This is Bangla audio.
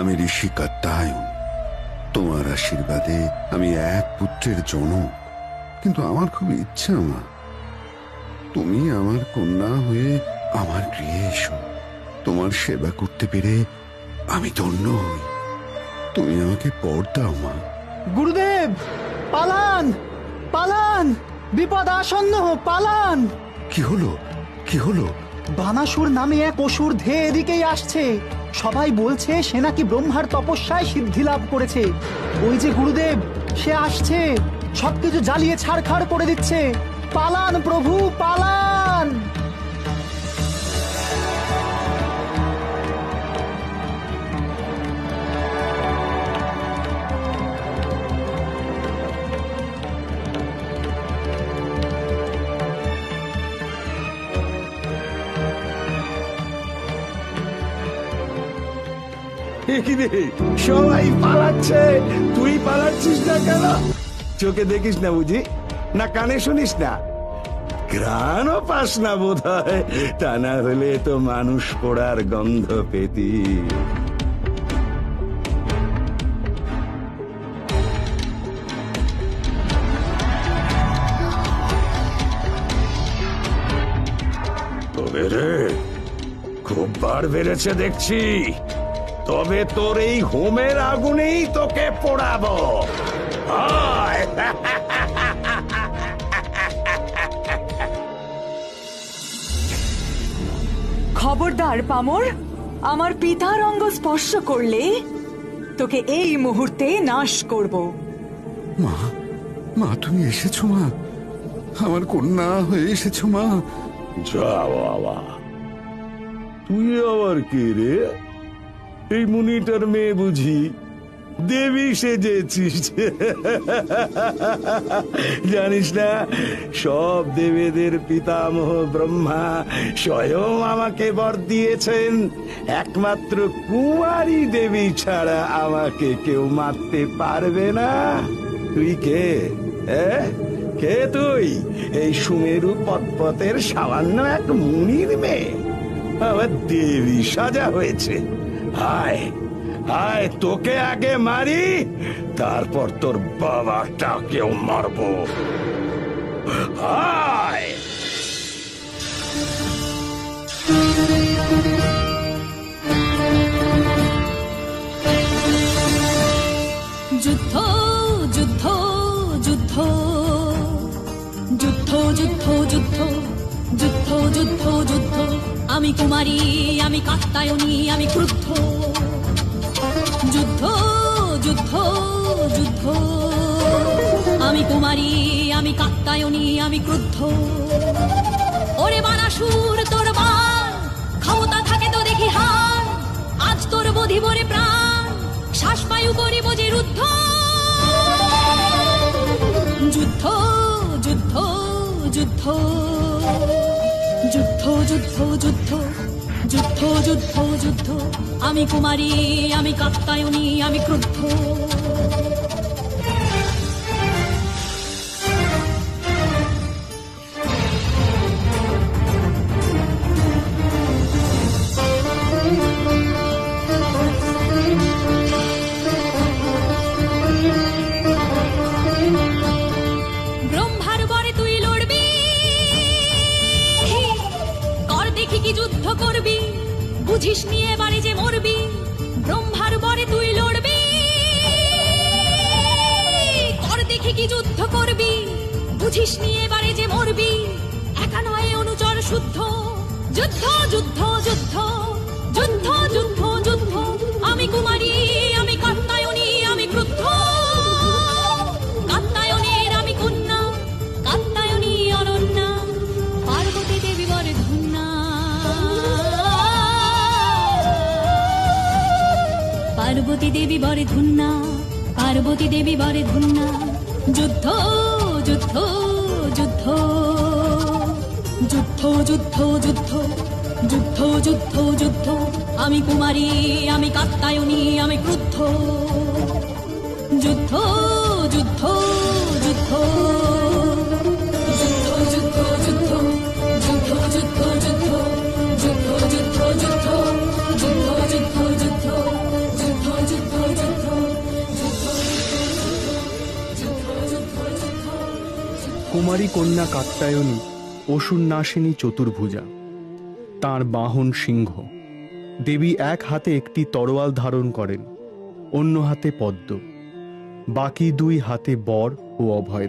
আমি ঋষি কাত্তায়ন তোমার আশীর্বাদে আমি এক পুত্রের জনক কিন্তু আমার খুব ইচ্ছা মা। তুমি আমার কন্যা হয়ে আমার গৃহে এসো। তোমার সেবা করতে পেরে আমি ধন্য হই। তুমি আমাকে পর দাও মা। গুরুদেব পালান পালান। বিপদ আসন্ন পালান। কি হলো? কি হলো? বানাসুর নামে এক অসুর ধে এদিকেই আসছে। সবাই বলছে, সে নাকি ব্রহ্মার তপস্যায় সিদ্ধি লাভ করেছে। ওই যে গুরুদেব, সে আসছে। সবকিছু জ্বালিয়ে ছাড়খাড় করে দিচ্ছে। পালান প্রভু, পালান! কি সবাই পালাচ্ছে। তুই পালাচ্ছিস না কেন? চোখে দেখিস না বুঝি? না কানে শুনিস না? গ্রাণও পাস না বোধ হয় তা না হলে তো মানুষ পোড়ার গন্ধ পেতি। খুব বার বেড়েছে দেখছি। তবে তোর এই হোমের আগুনেই তোকে পোড়াবো! খবরদার পামর আমার পিতার অঙ্গ স্পর্শ করলে তোকে এই মুহূর্তে নাশ করব। মা মা তুমি এসেছ মা। আমার কন্যা হয়ে এসেছ মা। যা বাবা। তুই আবার কে রে? এই মুনিটার মেয়ে বুঝি দেবী সেজেছিস জানিস না, সব দেবেদের পিতামহ ব্রহ্মা স্বয়ং আমাকে বর দিয়েছেন। একমাত্র কুমারী দেবী ছাড়া আমাকে কেউ মারতে পারবে না। তুই কে? কে তুই? এই সুমেরু পথপথের সামান্য এক মুনির মেয়ে। আমার দেবী সাজা হয়েছে। হায় হায় তোকে আগে মারি, তারপর তোর বাবাটাকেও মারবো। হায় যুদ্ধ যুদ্ধ যুদ্ধ। যুদ্ধ যুদ্ধ যুদ্ধ। যুদ্ধ যুদ্ধ যুদ্ধ। আমি কুমারী, আমি কাত্তায়নী আমি ক্রুদ্ধ। যুদ্ধ যুদ্ধ যুদ্ধ। আমি কুমারী, আমি কাত্তায়নী আমি ক্রুদ্ধ। ওরে বানাসুর, তোর বাল, ক্ষমতা থাকে তো দেখি হার আজ তোর বধি ভরে প্রাণ শ্বাস বায়ু করিব যে রুদ্ধ। যুদ্ধ যুদ্ধ যুদ্ধ যুদ্ধ আমি কুমারী আমি কাত্তায়নী আমি ক্রুদ্ধ। বুঝিস নিয়ে বাড়ি যে মরবি? ব্রহ্মার বরে তুই লড়বি। কর দেখি কি যুদ্ধ করবি। বুঝিস নিয়ে বাড়ি যে মরবি? একা নয় অনুচর শুদ্ধ। যুদ্ধ যুদ্ধ যুদ্ধ পার্বতী দেবী বরে ধুন্না, পার্বতী দেবী বরে ধুন্না। যুদ্ধ যুদ্ধ যুদ্ধ। যুদ্ধ যুদ্ধ যুদ্ধ। যুদ্ধ যুদ্ধ যুদ্ধ। আমি কুমারী, আমি কাত্তায়নী, আমি ক্রুদ্ধ। যুদ্ধ যুদ্ধ কুমারী কন্যা কাত্তায়নী অসুর নাশিনী চতুর্ভুজা। তার বাহন সিংহ। দেবী এক হাতে একটি তরোয়াল ধারণ করেন, অন্য হাতে পদ্ম। বাকি দুই হাতে বর ও অভয় দেন।